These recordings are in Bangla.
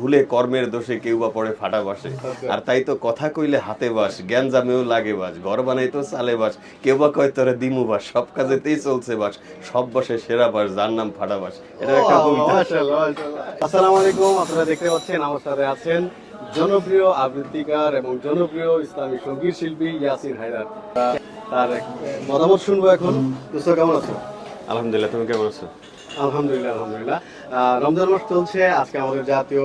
ভুলে কর্মের দোষে কেউ বা পড়ে ফাটা বাসে। আর তাই তো কথা কইলে হাতে বাস জ্ঞান জামেও লাগে বাস ঘর বানাই তো চালে বাস কেউ বা কয় তোরে দিমু বাস সব কাজেতেই চলছে বাস সব বাসে সেরা বাস যার নাম ফাটা বাস। এটা একটা কবিতা। আসসালামু আলাইকুম আপনারা দেখতে পাচ্ছেন আমার সাথে আছেন জনপ্রিয় আবৃত্তিকার এবং জনপ্রিয় ইসলামী সংগীত শিল্পী ইয়াসিন হায়দার। তার মতামত শুনব এখন। দোস্ত কেমন আছো আলহামদুলিল্লাহ তুমি কেমন আছো? আলহামদুলিল্লাহ আলহামদুলিল্লাহ। রমজান মাস চলছে, আজকে আমাদের জাতীয়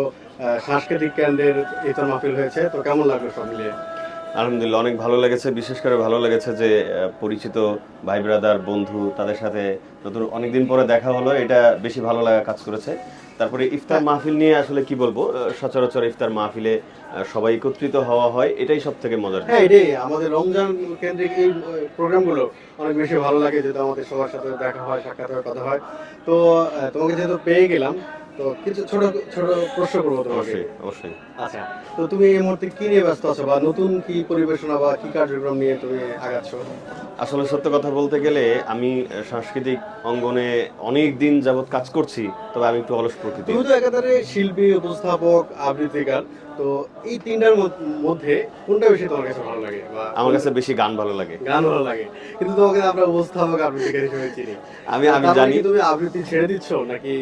সাংস্কৃতিক কেন্দ্রের ইফতার মাহফিল হয়েছে। তো কেমন লাগল সব মিলিয়ে? আলহামদুলিল্লাহ, অনেক ভালো লেগেছে। বিশেষ করে ভালো লেগেছে যে পরিচিত ভাই ব্রাদার, বন্ধু, তাদের সাথে নতুন অনেকদিন পরে দেখা হলো। এটা বেশি ভালো লাগা কাজ করেছে। তারপরে ইফতার মাহফিল নিয়ে আসলে কি বলব? সচরাচর ইফতার মাহফিলে সবাই একত্রিত হওয়া হয় এটাই সব থেকে মজার হ্যাঁ এটাই। আমাদের রমজান কেন্দ্রিক এই প্রোগ্রামগুলো অনেক বেশি ভালো লাগে যেহেতু আমাদের সবার সাথে দেখা হয় সাক্ষাৎ হয় কথা হয়। তো তোমাকে যেহেতু পেয়ে গেলাম তো কিছু ছোট ছোট প্রশ্ন করব তোমাকে। অবশ্যই অবশ্যই। আচ্ছা তো তুমি এই মুহূর্তে কি নিয়ে ব্যস্ত আছো বা নতুন কি পরিবেশনা বা কি কার্যক্রম নিয়ে তুমি আগাচ্ছ? আসলে সত্য কথা বলতে গেলে আমি সাংস্কৃতিক অঙ্গনে অনেক দিন যাবৎ কাজ করছি তবে আমি একটু অলস প্রকৃতি তুমি তো একাধারে শিল্পী উপস্থাপক আবৃত্তিকার। তো এই তিনটার মধ্যে কোনটা বেশি তোমার কাছে ভালো লাগে আমার কাছে বেশি গান ভালো লাগে। গান ভালো লাগে। কিন্তু তোমাকে আমরা উপস্থাপক আবৃত্তিকার হিসেবে চিনি। আমি আমি মানে জানি তুমি আবৃত্তি ছেড়ে দিচ্ছ নাকি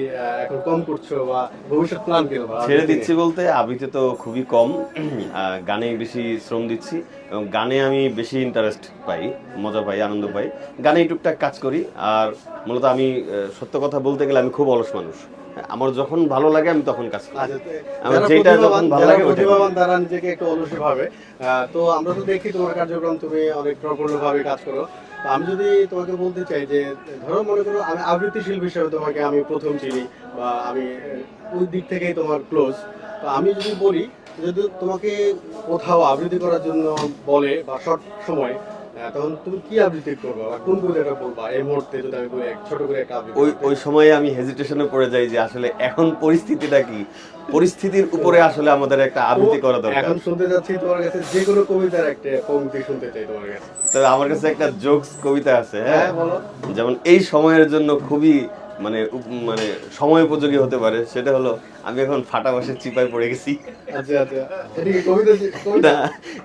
এখন কম করছ বা ভবিষ্যৎ প্ল্যান কি ছেড়ে দিচ্ছি বলতে আবৃত্তি তো খুবই কম গানে বেশি শ্রম দিচ্ছি এবং গানে আমি বেশি ইন্টারেস্ট পাই মজা পাই আনন্দ পাই। গানে টুকটাক কাজ করি আর মূলত আমি সত্য কথা বলতে গেলে আমি খুব অলস মানুষ। আমার যখন ভালো লাগে আমি তখন কাজ করি। আচ্ছা, আমার যেটা যখন ভালো লাগে প্রতিভাবান তারা নিজেকে একটু অলসী ভাবে তো আমরা তো দেখি তোমার কার্যক্রম তুমি অনেক প্রফুল্ল ভাবে কাজ করো। আমি যদি তোমাকে বলতে চাই যে ধরো মনে করো আমি আবৃত্তি শিল্পী হিসেবে তোমাকে আমি প্রথম চিনি বা আমি ওই দিক থেকেই তোমার ক্লোজ তো আমি যদি বলি যদি তোমাকে কোথাও আবৃত্তি করার জন্য বলে বা শর্ট সময় তখন তুমি কি আবৃত্তি করবা? কোন কবিতাটা বলবা? এই মুহূর্তে যদি আমি বলি ছোট করে একটা ওই ওই সময়ে আমি হেজিটেশনে পড়ে যাই যে আসলে এখন পরিস্থিতিটা কি? পরিস্থিতির উপরে আসলে আমাদের একটা আবৃত্তি করা দরকার। এখন শুনতে যাচ্ছি তোমার কাছে যে কোনো কবিতার একটা পংক্তি শুনতে চাই তোমার কাছে। আমার কাছে একটা জোকস কবিতা আছে হ্যাঁ? হ্যাঁ বলো। যেমন এই সময়ের জন্য খুবই মানে মানে সময় উপযোগী হতে পারে সেটা হলো আমি এখন ফাটা বাসে চিপায় পড়ে গেছি। আচ্ছা আচ্ছা। না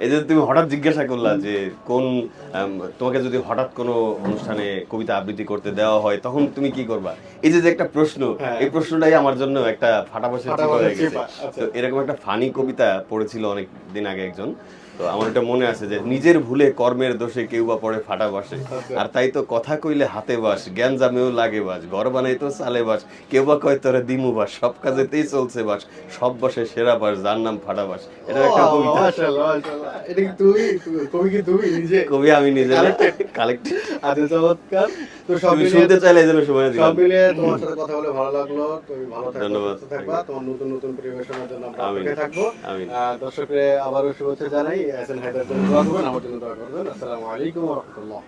এই যে তুমি হঠাৎ জিজ্ঞাসা করলা যে কোন তোমাকে যদি হঠাৎ কোনো অনুষ্ঠানে কবিতা আবৃত্তি করতে দেওয়া হয় তখন তুমি কি করবা? এই যে যে একটা প্রশ্ন হ্যাঁ। এই প্রশ্নটাই আমার জন্য একটা ফাটা বাসে ফাটা চিপা হয়ে গেছে। আচ্ছা। তো এরকম একটা ফানি কবিতা পড়েছিল অনেক দিন আগে একজন। তো আমার এটা মনে আছে যে নিজের ভুলে কর্মের দোষে কেউ বা পড়ে ফাটা বাসে। আর তাই তো কথা কইলে হাতে বাস জ্ঞান জামেও লাগে বাস ঘর বানাই তো চালে বাস। কেউ বা কয় তোরে দিমু বাস। সব কাজেতেই চলছে বাস। সব বাসে সেরা বাস যার নাম ফাটা বাস। এটা একটা কবিতা। মাশাআল্লাহ, মাশাআল্লাহ। এটা কি তুমি তুমি- কবি কি তুমি নিজে? কবি আমি নিজে কালেক্ট আচ্ছা চমৎকার। তো সব শুনতে চাইলে এই জন্য সময় সব দিলাম মিলিয়ে তোমার সাথে কথা বলে ভালো লাগল। তুমি ভালো থাকো ধন্যবাদ। থাকবা। তোমার নতুন নতুন পরিবেশনার জন্য আমরা। অপেক্ষায় থাকব। আবারও শুভেচ্ছা জানাই। হায়দার জন্য দোয়া করবেন আমার জন্য দোয়া করবেন। আসসালামু আলাইকুম ওয়া রাহমাতুল্লাহ।